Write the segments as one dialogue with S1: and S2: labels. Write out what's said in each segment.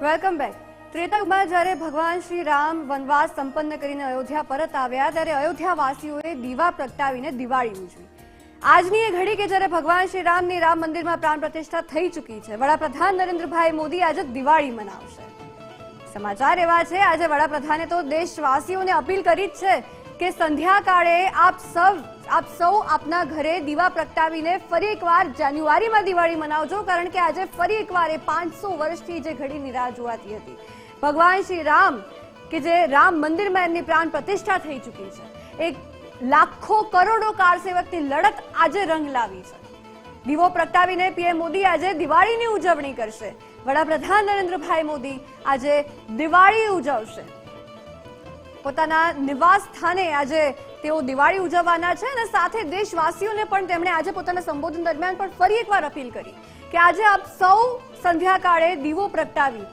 S1: Welcome back. ત્રેતકમાં જ્યારે ભગવાન શ્રી રામ વનવાસ સંપન્ન કરીને અયોધ્યા પરત આવ્યા, ત્યારે અયોધ્યાવાસીઓએ દીવા પ્રગટાવીને દિવાળી ઉજવી. આજની એ ઘડી કે જ્યારે ભગવાન શ્રી રામની રામ મંદિરમાં પ્રાણ પ્રતિષ્ઠા થઈ ચૂકી છે, વડાપ્રધાન નરેન્દ્રભાઈ મોદી આજે દિવાળી મનાવશે. સમાચાર એવા છે, આજે વડાપ્રધાને તો દેશવાસીઓને અપીલ કરી જ છે કે સંધ્યાકાળે આપ સૌ આપ સૌ આપના ઘરે દીવા પ્રગટાવીને ફરી એકવાર જાન્યુઆરીમાં દિવાળી મનાવજો, કારણ કે આજે ફરી એકવાર એ પાંચસો વર્ષથી જે ઘડીની રાહ જોવાતી હતી. ભગવાન શ્રી રામ કે જે રામ મંદિરમાં એમની પ્રાણ પ્રતિષ્ઠા થઈ ચૂકી છે. એક લાખો કરોડો કાર સેવકની લડત આજે રંગ લાવી છે. દીવો પ્રગટાવીને પીએમ મોદી આજે દિવાળીની ઉજવણી કરશે. વડાપ્રધાન નરેન્દ્રભાઈ મોદી આજે દિવાળી ઉજવશે. પોતાના નિવાસ સ્થાને આજે તેઓ દિવાળી ઉજવવાના છે અને સાથે દેશવાસીઓને પણ તેમણે આજે પોતાના સંબોધન દરમિયાન પણ ફરી એકવાર અપીલ કરી કે આજે આપ સૌ સંધ્યાકાળે દીવો પ્રગટાવી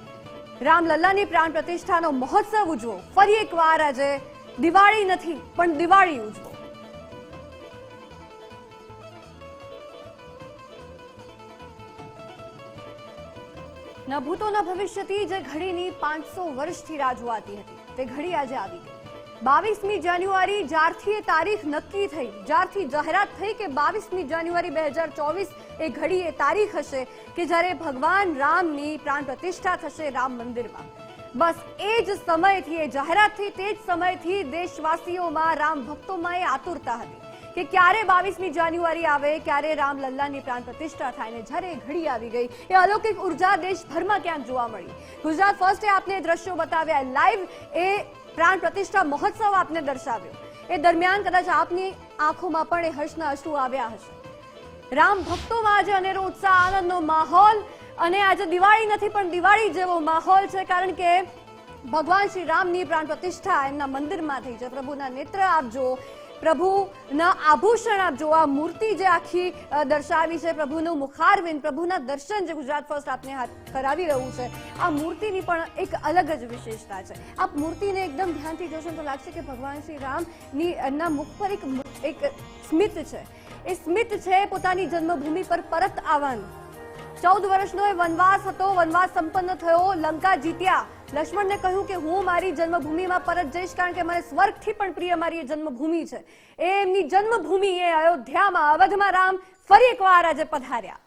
S1: રામલલ્લાની પ્રાણ પ્રતિષ્ઠાનો મહોત્સવ ઉજવો. ફરી એકવાર આજે દિવાળી નથી, પણ દિવાળી ઉજવો. ન ભૂતો ન ભવિષ્યથી જે ઘડીની પાંચસો વર્ષથી રાહ જોવાતી હતી, તે ઘડી આજે આવી ગઈ. બાવીસમી જાન્યુઆરી જ્યારથી એ તારીખ નક્કી થઈ, જ્યારથી જાહેરાત થઈ કે બાવીસમી જાન્યુઆરી બે હજાર ચોવીસ એ ઘડી એ તારીખ હશે કે જ્યારે ભગવાન રામની પ્રાણ પ્રતિષ્ઠા થશે રામ મંદિરમાં. બસ એ જ સમયથી, એ જાહેરાતથી તે જ સમયથી દેશવાસીઓમાં રામ ભક્તોમાં એ આતુરતા હતી. કે ક્યારે બાવીસમી જાન્યુઆરી આવે, ક્યારે રામલલ્લાની પ્રાણ પ્રતિષ્ઠા થાય ને જ્યારે ઘડી આવી ગઈ, એ અલૌકિક ઊર્જા દેશભરમાં ક્યાંક જોવા મળી? ગુજરાત ફર્સ્ટે આપને દ્રશ્યો બતાવ્યા લાઈવ એ પ્રાણ પ્રતિષ્ઠા મહોત્સવ આપને દર્શાવ્યો. એ દરમિયાન કદાચ આપની આંખોમાં પણ એ હર્ષના અશ્રુ આવ્યા હશે. રામ ભક્તોમાં આજે અનેરો ઉત્સાહ, આનંદનો માહોલ અને આજે દિવાળી નથી, પણ દિવાળી જેવો માહોલ છે, કારણ કે ભગવાન શ્રી રામની પ્રાણ પ્રતિષ્ઠા એમના મંદિરમાં થઈ છે. પ્રભુના નેત્ર આપજો પ્રભુના આભૂષણ આપજો આ મૂર્તિ જે આખી દર્શાવી છે, પ્રભુનું મુખારવિંદ, પ્રભુના દર્શન જે ગુજરાત ફર્સ્ટ આપને હાથ કરાવી રહ્યું છે, આ મૂર્તિની પણ એક અલગ જ વિશેષતા છે. આપ મૂર્તિને એકદમ ધ્યાનથી જોશો તો લાગશે કે ભગવાન શ્રી રામની એમના મુખ પર એક એક સ્મિત છે. એ સ્મિત છે પોતાની જન્મભૂમિ પર પરત આવવાનું. ચૌદ વર્ષનો એ વનવાસ હતો. વનવાસ સંપન્ન થયો. લંકા જીત્યા. લક્ષ્મણને કહ્યું કે હું મારી જન્મભૂમિમાં પરત જઈશ કારણ કે મને સ્વર્ગથી પણ પ્રિય મારી એ જન્મભૂમિ છે. એ એમની જન્મભૂમિ એ અયોધ્યામાં અવધમાં રામ ફરી એકવાર આજે પધાર્યા.